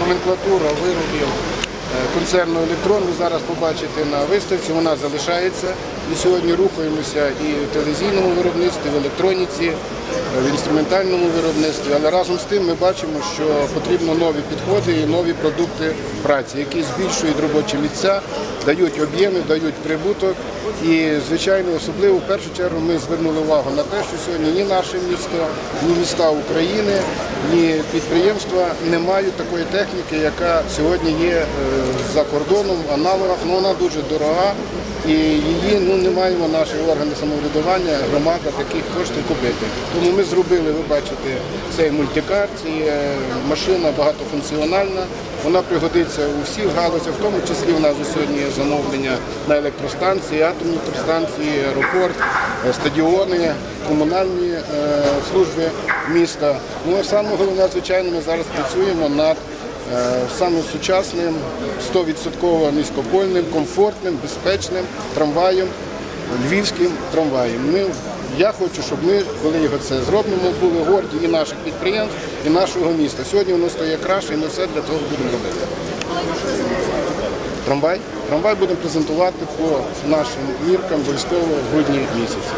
номенклатура виробів е, концерну електрон. Ви зараз побачите на виставці, вона залишається. І сьогодні рухаємося і в телевізійному виробництві, в електроніці, е, в інструментальному виробництві. Але разом з тим ми бачимо, що потрібно нові підходи і нові продукти праці, які збільшують робочі місця, дають об'єми, дають прибуток. І, звичайно, особливо в першу чергу ми звернули увагу на те, що сьогодні ні наше місто, ні міста України, ні підприємства не мають такої техніки, яка сьогодні є е, за кордоном, аналогах. але вона дуже дорога. І її ну не маємо наші органи самоврядування, громада таких коштів купити. Тому ми зробили, ви бачите, цей мультикар, це машина багатофункціональна. Вона пригодиться у всіх галузях, в тому числі в нас сьогодні є замовлення на електростанції, атомні електростанції, аеропорт, е, стадіони, комунальні е, служби міста. Ну саме головне, звичайно, ми зараз працюємо над саме сучасним, 100% низькопольним, комфортним, безпечним трамваєм, львівським трамваєм. Ми, я хочу, щоб ми, коли його це зробимо, були горді і наших підприємств, і нашого міста. Сьогодні воно стає краще, і ми все для того будемо робити. Трамвай? Трамвай будемо презентувати по нашим міркам обов'язково в грудні місяці.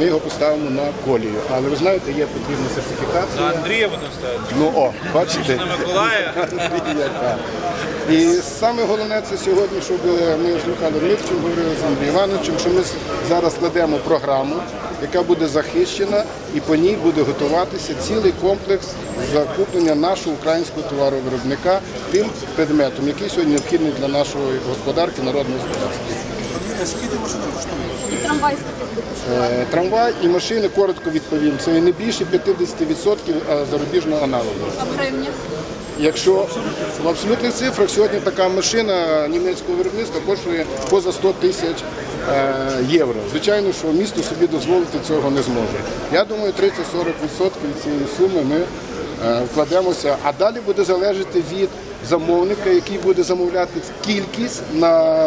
Ми його поставимо на колію. Але ви знаєте, є потрібна сертифікація. На Андрія будемо ставити. Ну о, бачите? На Миколая. І саме головне це сьогодні, щоб ми з Михайлом Дмитровичем говорили з Андрієм Івановичем, що ми зараз складемо програму, яка буде захищена, і по ній буде готуватися цілий комплекс закуплення нашого українського товаровиробника тим предметом, який сьогодні необхідний для нашої господарки, народного господарства. Трамвай скільки буде коштувати? Е, Трамвай і машини коротко відповім. Це не більше 50% зарубіжного аналогу. А в гривнях? Якщо в абсолютних цифрах сьогодні така машина німецького виробництва коштує поза 100 тисяч е, євро. Звичайно, що місто собі дозволити цього не зможе. Я думаю, 30-40% від цієї суми ми е, вкладемося, а далі буде залежати від замовника, який буде замовляти кількість на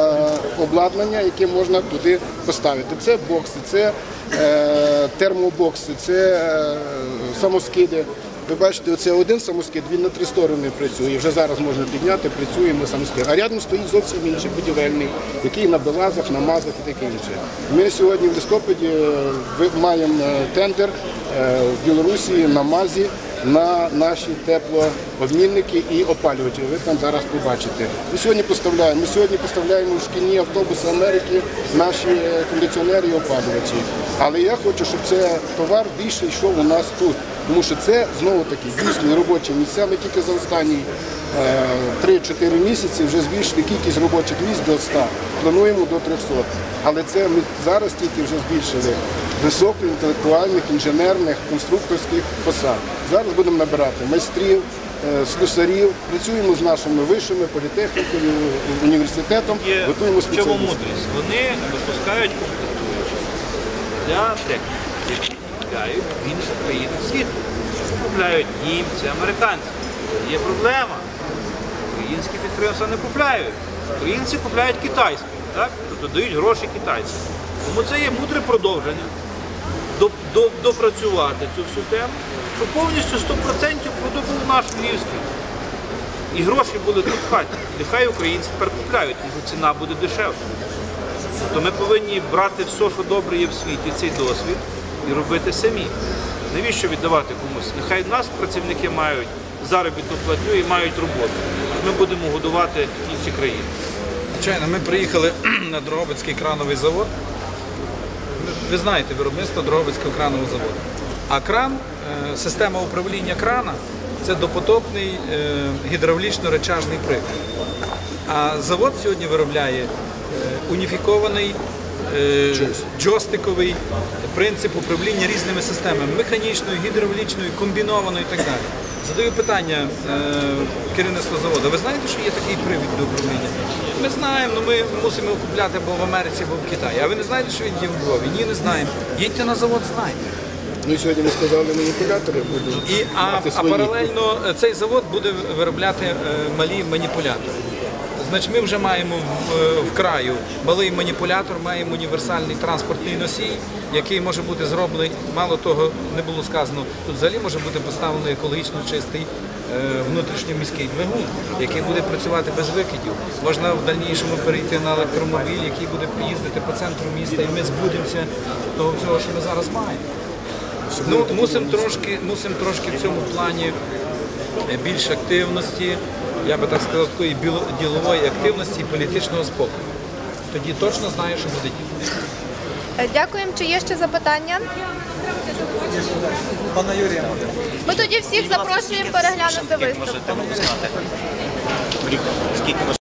обладнання, яке можна туди поставити. Це бокси, це е, термобокси, це е, самоскиди. Ви бачите, оце один самоскид, він на три сторони працює. Вже зараз можна підняти, працюємо самоскид. А рядом стоїть зовсім інший будівельний, який на белазах, на мазах і таке інше. Ми сьогодні в листопаді е, маємо е, тендер е, в Білорусі на мазі на наші теплообмінники і опалювачі. Ви там зараз побачите. Ми сьогодні поставляємо. Ми сьогодні поставляємо в шкільні автобуси Америки наші е, кондиціонери і опалювачі. Але я хочу, щоб це товар більше йшов у нас тут. Тому що це знову таки дійсні робочі місця. Ми тільки за останні е, 3-4 місяці вже збільшили кількість робочих місць до 100. Плануємо до 300. Але це ми зараз тільки вже збільшили високоінтелектуальних, інженерних, конструкторських посад. Зараз будемо набирати майстрів, е, слюсарів, працюємо з нашими вишами, політехнікою, університетом, Є готуємо в чому мудрість. Вони випускають комплектуючі для техніки, які купляють в інших країнах світу. Купляють німці, американці. Є проблема. Українські підприємства не купляють. Українці купляють китайські, так? тобто дають гроші китайцям. Тому це є мудре продовження. До- до- допрацювати цю всю тему, щоб повністю 100% продукт був наш львівський. І гроші були тут в хаті. Нехай українці тепер купляють, тому що ціна буде дешевша. Тобто ми повинні брати все, що добре є в світі, цей досвід, і робити самі. Навіщо віддавати комусь? Нехай в нас працівники мають заробітну платню і мають роботу. Ми будемо годувати інші країни. Звичайно, ми приїхали на Дрогобицький крановий завод. Ви знаєте виробництво Дрогобицького кранового заводу. А кран, е, система управління крана це допотопний е, гідравлічно-речажний прилад. А завод сьогодні виробляє е, уніфікований джойстиковий принцип управління різними системами механічною, гідравлічною, комбінованою і так далі. Задаю питання керівництву заводу. Ви знаєте, що є такий привід до управління? Ми знаємо, але ми мусимо купляти або в Америці, або в Китаї. А ви не знаєте, що він є в Львові? Ні, не знаємо. Їдьте на завод, знайте. Ну і сьогодні ми сказали, маніпулятори будуть І, а, мати а свої. паралельно е, цей завод буде виробляти е, малі маніпулятори. Значить, ми вже маємо в, е, в краю малий маніпулятор, маємо універсальний транспортний носій, який може бути зроблений. Мало того, не було сказано, тут взагалі може бути поставлений екологічно чистий е, внутрішньоміський двигун, який буде працювати без викидів. Можна в дальнішому перейти на електромобіль, який буде їздити по центру міста, і ми збудемося того всього, що ми зараз маємо. Ну, мусимо трошки, мусимо трошки в цьому плані е, більше активності, я би так сказав, такої ділової активності і політичного спокою. Тоді точно знаю, що буде діти. Е, Дякуємо. Чи є ще запитання? Пана Юрія, Ми тоді всіх запрошуємо переглянути Скільки виступ. можете випускати? в рік? Скільки можете